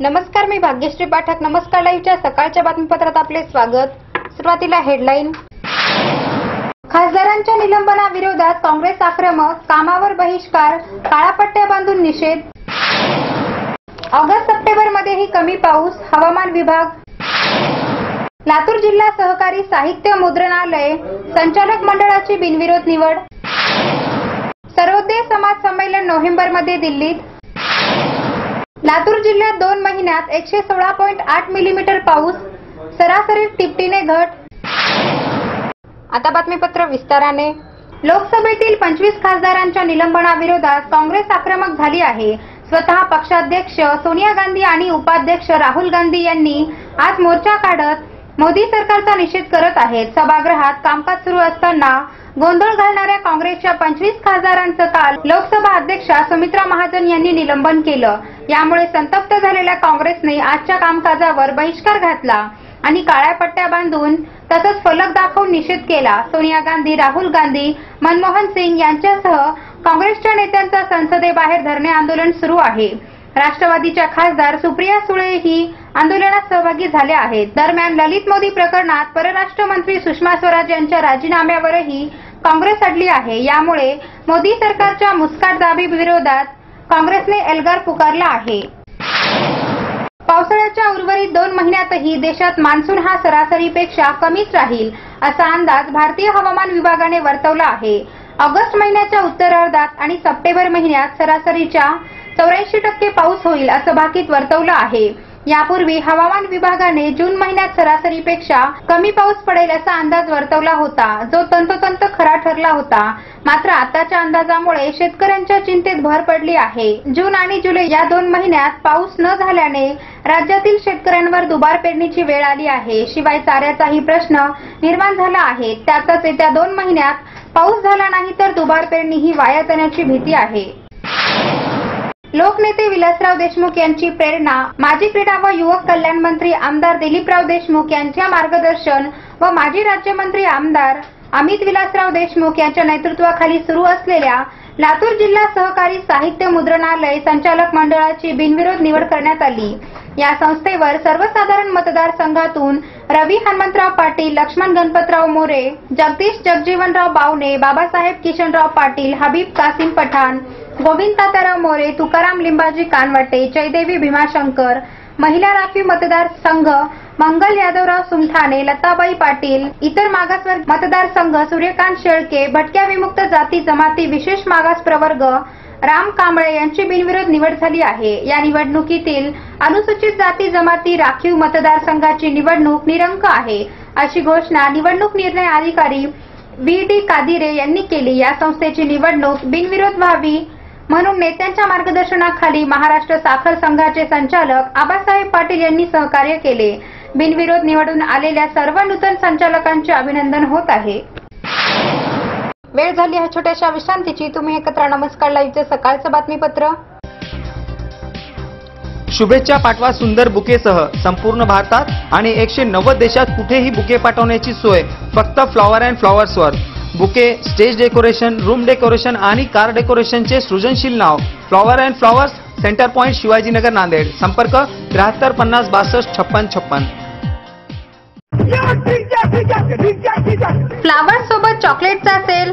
नमस्कार मी भाग्यश्री पाठक. नमस्कार लाईव्हच्या सकाळच्या बातमीपत्रात आपले स्वागत. सुरुवातीला हेडलाईन. खासदारांच्या निलंबनाविरोधात काँग्रेस आक्रमक कामावर बहिष्कार काळा पट्ट्या बांधून निषेध. ऑगस्ट सप्टेंबरमध्येही कमी पाऊस हवामान विभाग. लातूर जिल्हा सहकारी साहित्य मुद्रणालय संचालक मंडळाची बिनविरोध निवड. सर्वोदय समाज संमेलन नोव्हेंबरमध्ये दिल्लीत. लातूर जिल्ह्यात दोन महिन्यात एकशे सोळा पॉईंट आठ मिलीमीटर पाऊस सरासरीत टिपटीने घट. आता बातमीपत्र विस्ताराने. लोकसभेतील पंचवीस खासदारांच्या निलंबनाविरोधात काँग्रेस आक्रमक झाली आहे. स्वतः पक्षाध्यक्ष सोनिया गांधी आणि उपाध्यक्ष राहुल गांधी यांनी आज मोर्चा काढत मोदी सरकारचा निषेध करत आहेत. सभागृहात कामकाज सुरू असताना गोंधळ घालणाऱ्या काँग्रेसच्या पंचवीस खासदारांचं काल लोकसभा अध्यक्षा सुमित्रा महाजन यांनी निलंबन केलं. यामुळे संतप्त झालेल्या काँग्रेसने आजच्या कामकाजावर बहिष्कार घातला आणि काळ्या पट्ट्या बांधून तसंच फलक दाखवून निषेध केला. सोनिया गांधी राहुल गांधी मनमोहन सिंग यांच्यासह काँग्रेसच्या नेत्यांचा संसदेबाहेर धरणे आंदोलन सुरू आहे. राष्ट्रवादीच्या खासदार सुप्रिया सुळेही आंदोलनात सहभागी झाल्या आहेत. दरम्यान ललित मोदी प्रकरणात परराष्ट्र मंत्री सुषमा स्वराज यांच्या राजीनाम्यावरही काँग्रेस अडली आहे. यामुळे मोदी सरकारच्या मुस्काट विरोधात काँग्रेसने एल्गार पुकारला आहे. पावसाळ्याच्या उर्वरित दोन महिन्यातही देशात मान्सून हा सरासरीपेक्षा कमीच राहील असा अंदाज भारतीय हवामान विभागाने वर्तवला आहे. ऑगस्ट महिन्याच्या उत्तरार्धात आणि सप्टेंबर महिन्यात सरासरीच्या चौऱ्याऐंशी टक्के पाऊस होईल असं भाकीत वर्तवलं आहे. यापूर्वी हवामान विभागाने जून महिन्यात सरासरीपेक्षा कमी पाऊस पडेल असा अंदाज वर्तवला होता. जो तंतोतंत खरा ठरला होता. मात्र आताच्या अंदाजामुळे शेतकऱ्यांच्या चिंतेत भर पडली आहे. जून आणि जुलै या दोन महिन्यात पाऊस न झाल्याने राज्यातील शेतकऱ्यांवर दुबार पेरणीची वेळ आली आहे. शिवाय चाऱ्याचाही प्रश्न निर्माण झाला आहे. त्यातच येत्या दोन महिन्यात पाऊस झाला नाही तर दुबार पेरणी ही वाया जाण्याची भीती आहे. लोकनेते विलासराव देशमुख यांची प्रेरणा माजी क्रीडा व युवक कल्याण मंत्री आमदार दिलीपराव देशमुख यांच्या मार्गदर्शन व माजी राज्यमंत्री आमदार अमित विलासराव देशमुख यांच्या नेतृत्वाखाली सुरू असलेल्या लातूर जिल्हा सहकारी साहित्य मुद्रणालय संचालक मंडळाची बिनविरोध निवड करण्यात आली. या संस्थेवर सर्वसाधारण मतदारसंघातून रवी हनुमंतराव पाटील लक्ष्मण गणपतराव मोरे जगदीश जगजीवनराव बावणे बाबासाहेब किशनराव पाटील हबीब कासिम पठाण गोविंद ताताराव मोरे तुकाराम लिंबाजी कानवटे जयदेवी भीमाशंकर महिला राखीव मतदारसंघ मंगल यादवराव सुमठाणे लताबाई पाटील इतर मागासवर्ग मतदारसंघ सूर्यकांत शेळके भटक्या विमुक्त जाती जमाती विशेष मागास प्रवर्ग राम कांबळे यांची बिनविरोध निवड झाली आहे. या निवडणुकीतील अनुसूचित जाती जमाती राखीव मतदारसंघाची निवडणूक निरंक आहे अशी घोषणा निवडणूक निर्णय अधिकारी व्ही डी कादिरे यांनी केली. या संस्थेची निवडणूक बिनविरोध व्हावी म्हणून नेत्यांच्या मार्गदर्शनाखाली महाराष्ट्र साखर संघाचे संचालक आबासाहेब पाटील यांनी सहकार्य केले. बिनविरोध निवडून आलेल्या सर्व नूतन संचालकांचे अभिनंदन होत आहे. वेळ झाली ह्या छोट्याशा विश्रांतीची. तुम्ही एकत्र नमस्कार लाईव्हचे सकाळचं बातमीपत्र. शुभेच्छा पाठवा सुंदर बुकेसह. संपूर्ण भारतात आणि एकशे नव्वद देशात कुठेही बुके पाठवण्याची सोय. फक्त flower and फ्लॉवर्सवर. Bouquet stage decoration room decoration आणि कार डेकोरेशनचे सृजनशील नाव. Flower and flowers centre point Shivajinagar Nanded. संपर्क त्र्याहत्तर पन्नास बासष्ट छप्पन छप्पन. फ्लावर सोबत चॉकलेटचा sale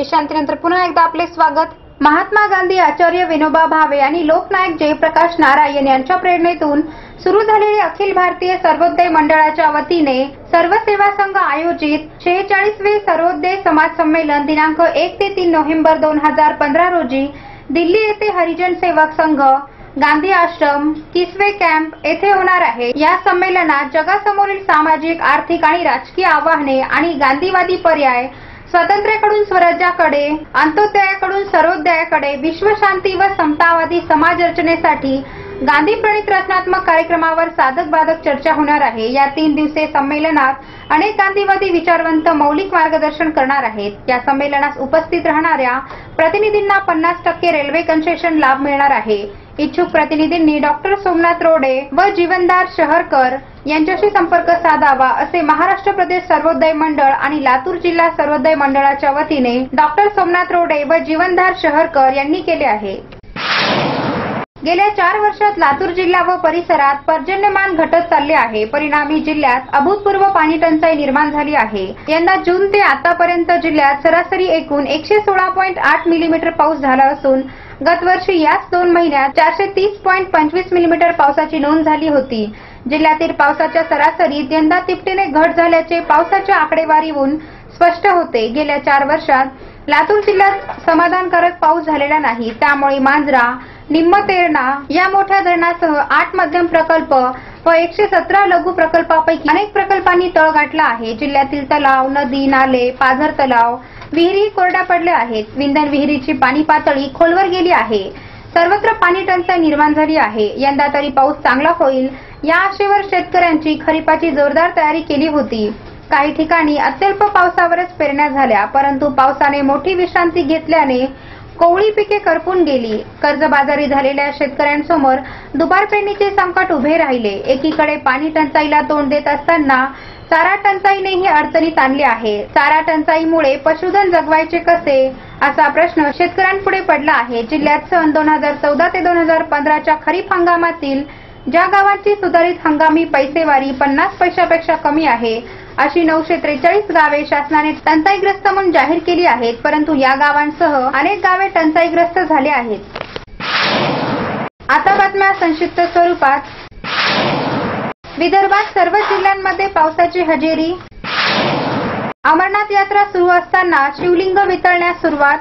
विश्रांतीनंतर पुन्हा एकदा आपले स्वागत. महात्मा गांधी आचार्य विनोबा भावे आणि लोकनायक जयप्रकाश नारायण यांच्या प्रेरणेतून सुरू झालेले अखिल भारतीय सर्वोदय मंडळाच्या वतीने सर्व सेवा संघ आयोजित शेहेचाळीसवे सर्वोदय समाज संमेलन दिनांक एक ते तीन नोव्हेंबर दोन हजार पंधरा रोजी दिल्ली येथे हरिजन सेवक संघ गांधी आश्रम किसवे कॅम्प येथे होणार आहे. या संमेलनात जगासमोरील सामाजिक आर्थिक आणि राजकीय आव्हाने आणि गांधीवादी पर्याय स्वातंत्र्याकडून स्वराज्याकडे अंत्योदयाकडून सर्वोदयाकडे विश्वशांती व समतावादी समाज रचनेसाठी गांधी प्रणित रचनात्मक कार्यक्रमावर साधक बाधक चर्चा होणार आहे. या तीन दिवसीय संमेलनात अनेक गांधीवादी विचारवंत मौलिक मार्गदर्शन करणार आहेत. या संमेलनास उपस्थित राहणाऱ्या प्रतिनिधींना पन्नास टक्के रेल्वे कन्सेशन लाभ मिळणार आहे. इच्छुक प्रतिनिधींनी डॉक्टर सोमनाथ रोडे व जीवनदार शहरकर यांच्याशी संपर्क साधावा असे महाराष्ट्र प्रदेश सर्वोदय मंडळ आणि लातूर जिल्हा सर्वोदय मंडळाच्या वतीने डॉक्टर सोमनाथ रोडे व जीवनदार शहरकर यांनी केले आहे. गेल्या चार वर्षात लातूर जिल्हा व परिसरात पर्जन्यमान घटत चालले आहे. परिणामी जिल्ह्यात अभूतपूर्व पाणी टंचाई निर्माण झाली आहे. यंदा जून ते आतापर्यंत जिल्ह्यात सरासरी एकूण एकशे सोळा पॉईंट आठ मिलीमीटर पाऊस झाला असून गत वर्षी याच दोन महिन्यात चारशे तीस पॉईंट पंचवीस मिलीमीटर पावसाची नोंद झाली होती. जिल्ह्यातील पावसाच्या सरासरीत यंदा तिपटीने घट झाल्याचे पावसाच्या आकडेवारीवरून स्पष्ट होते. गेल्या चार वर्षात लातूर जिल्ह्यात समाधानकारक पाऊस झालेला नाही. त्यामुळे मांजरा निम्मतेरणा या मोठ्या धरणासह आठ मध्यम प्रकल्प व एकशे सतरा लघु प्रकल्पापैकी अनेक प्रकल्पांनी तळ गाठला आहे. जिल्ह्यातील तलाव नदी नाले पाझर तलाव विहिरी कोरड्या पडल्या आहेत. विंधन विहिरीची पाणी पातळी खोलवर गेली आहे. सर्वत्र पाणी टंचाई निर्माण झाली आहे. यंदा तरी पाऊस चांगला होईल या आशेवर शेतकऱ्यांची खरीपाची जोरदार तयारी केली होती. काही ठिकाणी अत्यल्प पावसावरच पेरण्या झाल्या परंतु पावसाने मोठी विश्रांती घेतल्याने कोवळी पिके करपून गेली. कर्जबाजारी झालेल्या शेतकऱ्यांसमोर दुबार पेरणीचे संकट उभे राहिले. एकीकडे पाणी टंचाईला तोंड देत असताना चारा टंचाईनेही अडचणीत आणले आहे. चारा टंचाईमुळे पशुधन जगवायचे कसे असा प्रश्न शेतकऱ्यांपुढे पडला आहे. जिल्ह्यात सन दोन हजार चौदा ते दोन हजार पंधराच्या खरीप हंगामातील ज्या गावांची सुधारित हंगामी पैसेवारी पन्नास पैशापेक्षा कमी आहे अशी नऊशे त्रेचाळीस गावे शासनाने टंचाईग्रस्त म्हणून जाहीर केली आहेत परंतु या गावांसह अनेक गावे टंचाईग्रस्त झाले आहेत. आता बातम्या संक्षिप्त स्वरूपात. विदर्भात सर्व जिल्ह्यांमध्ये पावसाची हजेरी. अमरनाथ यात्रा सुरू असताना शिवलिंग वितळण्यास सुरुवात.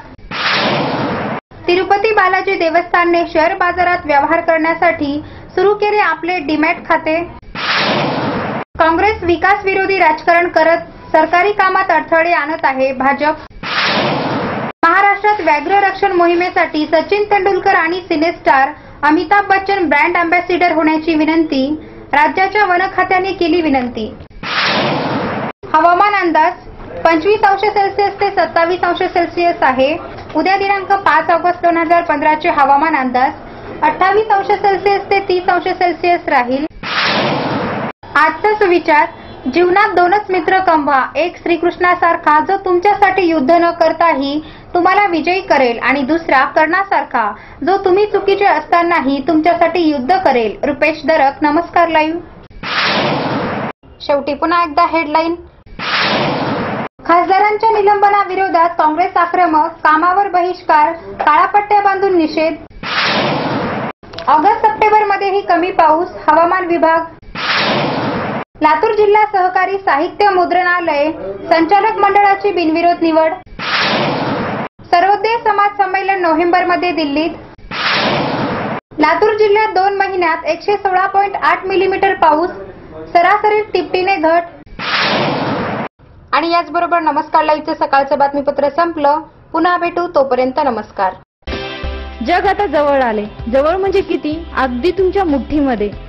तिरुपती बालाजी देवस्थानने शेअर बाजारात व्यवहार करण्यासाठी सुरू केले आपले डीमॅट खाते. काँग्रेस विकास विरोधी राजकारण करत सरकारी कामात अडथळे आणत आहे भाजप. महाराष्ट्रात व्याघ्र रक्षण मोहिमेसाठी सचिन तेंडुलकर आणि cine star Amitabh Bachchan brand ambassador होण्याची विनंती. राज्याच्या वन खात्याने केली विनंती. हवामान अंदाज पंचवीस अंश सेल्सिअस ते सत्तावीस अंश सेल्सिअस आहे. उद्या दिनांक पाच ऑगस्ट दोन हजार पंधराचे हवामान अंदाज अठ्ठावीस अंश सेल्सिअस ते तीस अंश सेल्सिअस राहील. आजचा सुविचार जीवनात दोनच मित्र कमवा एक श्रीकृष्णासारखा जो तुमच्यासाठी युद्ध न करताही तुम्हाला विजयी करेल आणि दुसरा कर्णासारखा जो तुम्ही चुकीचे असतानाही तुमच्यासाठी युद्ध करेल. रुपेश दरक नमस्कार लाईव्ह. शेवटी पुन्हा एकदा हेडलाईन. खासदारांच्या निलंबनाविरोधात काँग्रेस आक्रमक कामावर बहिष्कार काळापट्ट्या बांधून निषेध. ऑगस्ट सप्टेंबरमध्येही कमी पाऊस हवामान विभाग लातूर जिल्हा सहकारी साहित्य मुद्रणालय संचालक मंडळाची बिनविरोध निवड. सर्वोदय समाज संमेलन नोव्हेंबरमध्ये दिल्लीत. लातूर जिल्ह्यात दोन महिन्यात एकशे सोळा पॉईंट आठ मिलीमीटर पाऊस सरासरी टिपटीने घट. आणि याचबरोबर नमस्कार लाईव्हचं सकाळचं बातमीपत्र संपलं. पुन्हा भेटू तोपर्यंत नमस्कार. जग आता जवळ आले. जवळ म्हणजे किती? अगदी तुमच्या मुठ्ठीमध्ये.